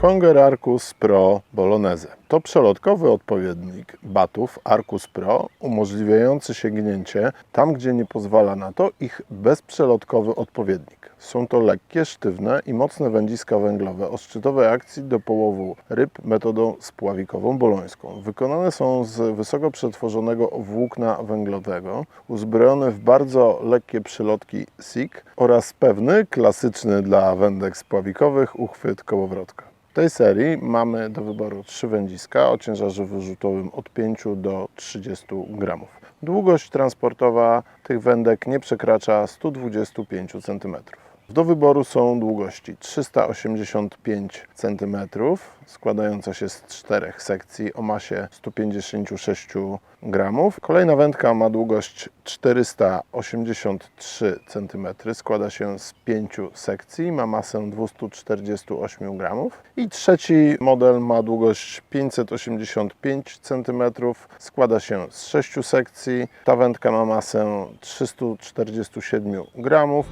Conger Arcus Pro Bolognese. To przelotkowy odpowiednik batów Arcus Pro, umożliwiający sięgnięcie tam, gdzie nie pozwala na to ich bezprzelotkowy odpowiednik. Są to lekkie, sztywne i mocne wędziska węglowe o szczytowej akcji do połowu ryb metodą spławikową bolońską. Wykonane są z wysoko przetworzonego włókna węglowego, uzbrojone w bardzo lekkie przylotki SIG oraz pewny, klasyczny dla wędek spławikowych, uchwyt kołowrotka. W tej serii mamy do wyboru trzy wędziska o ciężarze wyrzutowym od 5 do 30 gramów. Długość transportowa tych wędek nie przekracza 125 cm. Do wyboru są długości 385 cm, składająca się z czterech sekcji o masie 156 gramów. Kolejna wędka ma długość 483 cm, składa się z pięciu sekcji, ma masę 248 gramów. I trzeci model ma długość 585 cm, składa się z sześciu sekcji. Ta wędka ma masę 347 gramów.